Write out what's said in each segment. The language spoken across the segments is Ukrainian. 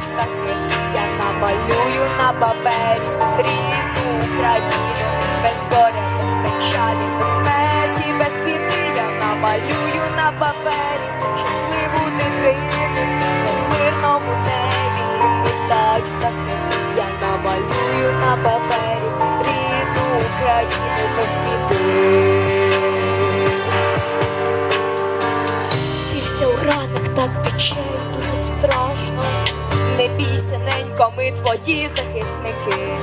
птахи. Я намалюю на папері рідну Україну, без горя, без печалі, без смерті, без біди. Я намалюю на папері щасливу дитину, в мирному небі літають птахи. Я намалюю на папері рідну Україну без біди. Так пече, дуже страшно. Не бійся, ненько, ми твої захисники.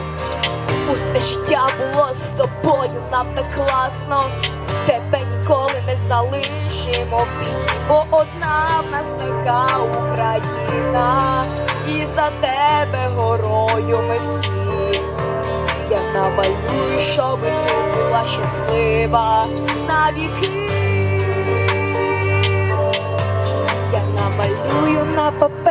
Усе життя було з тобою, нам так класно. Тебе ніколи не залишимо в біді, бо одна в нас така Україна, і за тебе горою ми всі. Я намалюю, щоб ти була щаслива навіки. Я намалюю на папері